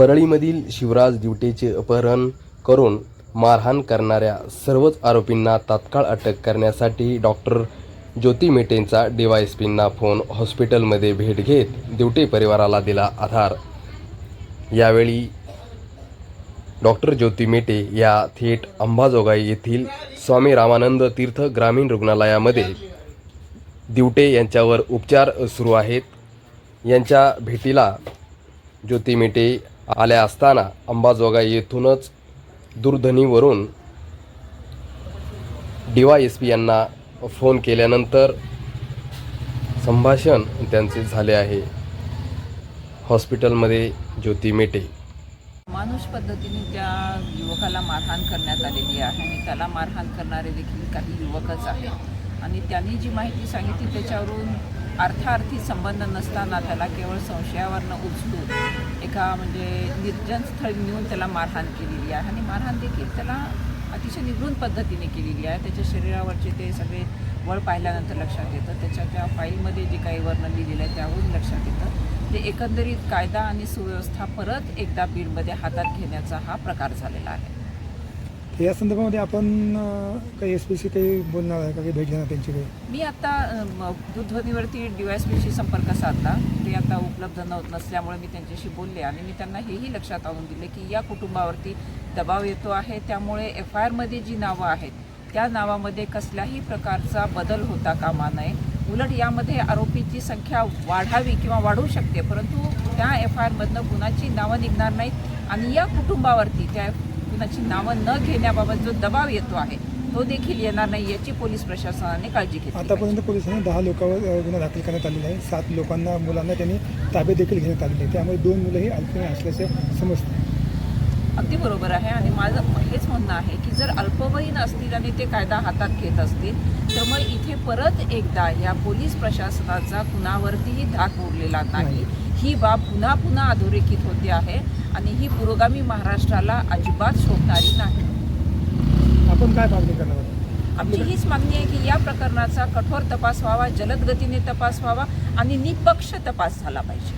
परळीमधील शिवराज दिवटेचे अपहरण करून मारहाण करणाऱ्या सर्वच आरोपींना तात्काळ अटक करण्यासाठी डॉक्टर ज्योती मेटेंचा डीवायएसपींना फोन हॉस्पिटलमध्ये भेट घेत दिवटे परिवाराला दिला आधार. यावेळी डॉक्टर ज्योती मेटे या थेट अंबाजोगाई येथील स्वामी रामानंद तीर्थ ग्रामीण रुग्णालयामध्ये दिवटे यांच्यावर उपचार सुरू आहेत. यांच्या भेटीला ज्योती मेटे आल्या असताना अंबाजोगाई येथूनच दूरध्वनीवरून डी वाय एस पी यांना फोन केल्यानंतर संभाषण त्यांचे झाले आहे. हॉस्पिटलमध्ये ज्योती मेटे. मानुष पद्धतीने त्या युवकाला मारहाण करण्यात आलेली आहे आणि त्याला मारहाण करणारे देखील काही युवकच आहेत. आणि त्यांनी जी माहिती सांगितली त्याच्यावरून अर्थार्थी संबंध नसताना त्याला केवळ संशयावरनं उचलून एका म्हणजे निर्जन स्थळी नेऊन त्याला मारहाण केलेली आहे. आणि मारहाण देखील त्याला अतिशय निगृण पद्धतीने केलेली आहे. त्याच्या शरीरावरचे ते सगळे वळ पाहिल्यानंतर लक्षात येतं. त्याच्या त्या फाईलमध्ये जे काही वर्णन लिहिलेलं आहे त्यावरून लक्षात येतं. ते एकंदरीत कायदा आणि सुव्यवस्था परत एकदा बीडमध्ये हातात घेण्याचा हा प्रकार झालेला आहे. या संदर्भामध्ये आपण काही एस पीशी काही बोलणार आहे का? काही भेट घेणार त्यांची काही? मी आता दूरध्वनीवरती डी वाय एस पीशी संपर्क साधला. ते आता उपलब्ध नव्हत नसल्यामुळे मी त्यांच्याशी बोलले आणि मी त्यांना हेही लक्षात आणून दिले की या कुटुंबावरती दबाव येतो आहे. त्यामुळे एफ आय आरमध्ये जी नावं आहेत त्या नावामध्ये कसल्याही प्रकारचा बदल होता कामा नये. उलट यामध्ये आरोपीची संख्या वाढावी किंवा वाढू शकते परंतु त्या एफ आय आरमधनं कुणाची नावं निघणार नाहीत. आणि या कुटुंबावरती त्या कुणाची नावं न घेण्याबाबत जो दबाव येतो आहे तो देखील येणार नाही याची पोलीस प्रशासनाने काळजी घेतली. आतापर्यंत पोलिसांनी दहा लोकांवर गुन्हा दाखल करण्यात आलेला आहे. सात लोकांना मुलांना त्यांनी ताब्यात देखील घेण्यात आलेले आहे. त्यामुळे दोन मुलंही अल्पवयीन असल्याचं समजतं. अगदी बरोबर आहे. आणि माझं हेच म्हणणं आहे की जर अल्पवयीन असतील आणि ते कायदा हातात घेत असतील तर मग इथे परत एकदा या पोलीस प्रशासनाचा कुणावरतीही धाक उरलेला नाही. ही बाब पुन्हा पुन्हा अधोरेखित होते आहे आणि ही पुरोगामी महाराष्ट्राला अजिबात शोभणारी नाही. आपण काय मागणी करणार आमची हीच मागणी आहे की या प्रकरणाचा कठोर तपास व्हावा जलद गतीने तपास व्हावा आणि निपक्ष तपास झाला पाहिजे.